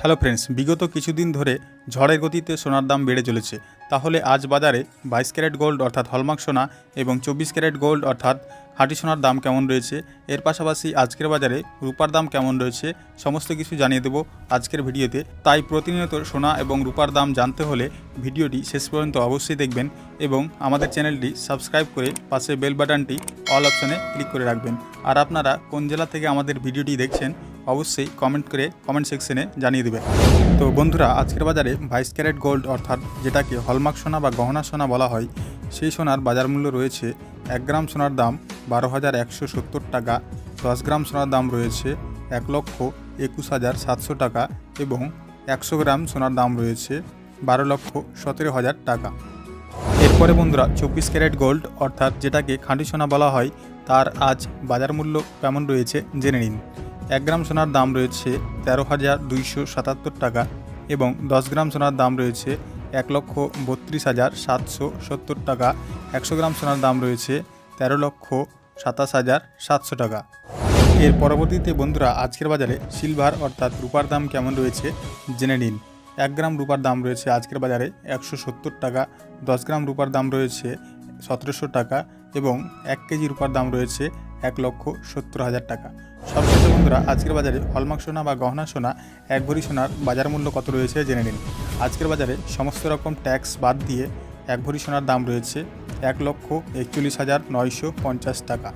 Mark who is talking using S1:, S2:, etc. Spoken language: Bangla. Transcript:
S1: হ্যালো ফ্রেন্ডস, বিগত কিছুদিন ধরে ঝড়ের গতিতে সোনার দাম বেড়ে চলেছে। তাহলে আজ বাজারে বাইশ ক্যারেট গোল্ড অর্থাৎ হলমার্ক সোনা এবং চব্বিশ ক্যারেট গোল্ড অর্থাৎ হাঁটি সোনার দাম কেমন রয়েছে, এর পাশাপাশি আজকের বাজারে রূপার দাম কেমন রয়েছে সমস্ত কিছু জানিয়ে দেবো আজকের ভিডিওতে। তাই প্রতিনিয়ত সোনা এবং রূপার দাম জানতে হলে ভিডিওটি শেষ পর্যন্ত অবশ্যই দেখবেন এবং আমাদের চ্যানেলটি সাবস্ক্রাইব করে পাশে বেল বাটনটি অল অপশনে ক্লিক করে রাখবেন। আর আপনারা কোন জেলা থেকে আমাদের ভিডিওটি দেখছেন অবশ্যই কমেন্ট করে কমেন্ট সেকশনে জানিয়ে দেবেন তো বন্ধুরা, আজকের বাজারে বাইশ ক্যারেট গোল্ড অর্থাৎ যেটাকে হলমার্ক সোনা বা গহনা সোনা বলা হয়, সেই সোনার বাজার মূল্য রয়েছে এক গ্রাম সোনার দাম বারো হাজার একশো সত্তর টাকা, দশ গ্রাম সোনার দাম রয়েছে এক লক্ষ একুশ হাজার সাতশো টাকা এবং একশো গ্রাম সোনার দাম রয়েছে বারো লক্ষ সতেরো হাজার টাকা। এরপরে বন্ধুরা, চব্বিশ ক্যারেট গোল্ড অর্থাৎ যেটাকে খাঁটি সোনা বলা হয়, তার আজ বাজার মূল্য কেমন রয়েছে জেনে নিন। এক গ্রাম সোনার দাম রয়েছে তেরো হাজার দুইশো সাতাত্তর টাকা এবং দশ গ্রাম সোনার দাম রয়েছে এক লক্ষ বত্রিশ হাজার সাতশো সত্তর টাকা। একশো গ্রাম সোনার দাম রয়েছে তেরো লক্ষ সাতাশ হাজার সাতশো টাকা। এর পরবর্তীতে বন্ধুরা, আজকের বাজারে সিলভার অর্থাৎ রূপার দাম কেমন রয়েছে জেনে নিন। এক গ্রাম রূপার দাম রয়েছে আজকের বাজারে একশো সত্তর টাকা, দশ গ্রাম রূপার দাম রয়েছে সতেরোশো টাকা এবং এক কেজি রূপার দাম রয়েছে এক লক্ষ সত্তর হাজার টাকা। সবশেষে বন্ধুরা, আজকের বাজারে হলমার্ক সোনা বা গহনা সোনা, এক ভরি সোনার বাজার মূল্য কত রয়েছে জেনে নিন। আজকের বাজারে সমস্ত রকম ট্যাক্স বাদ দিয়ে এক ভরি সোনার দাম রয়েছে এক লক্ষ একচল্লিশ হাজার নয়শো পঞ্চাশ টাকা।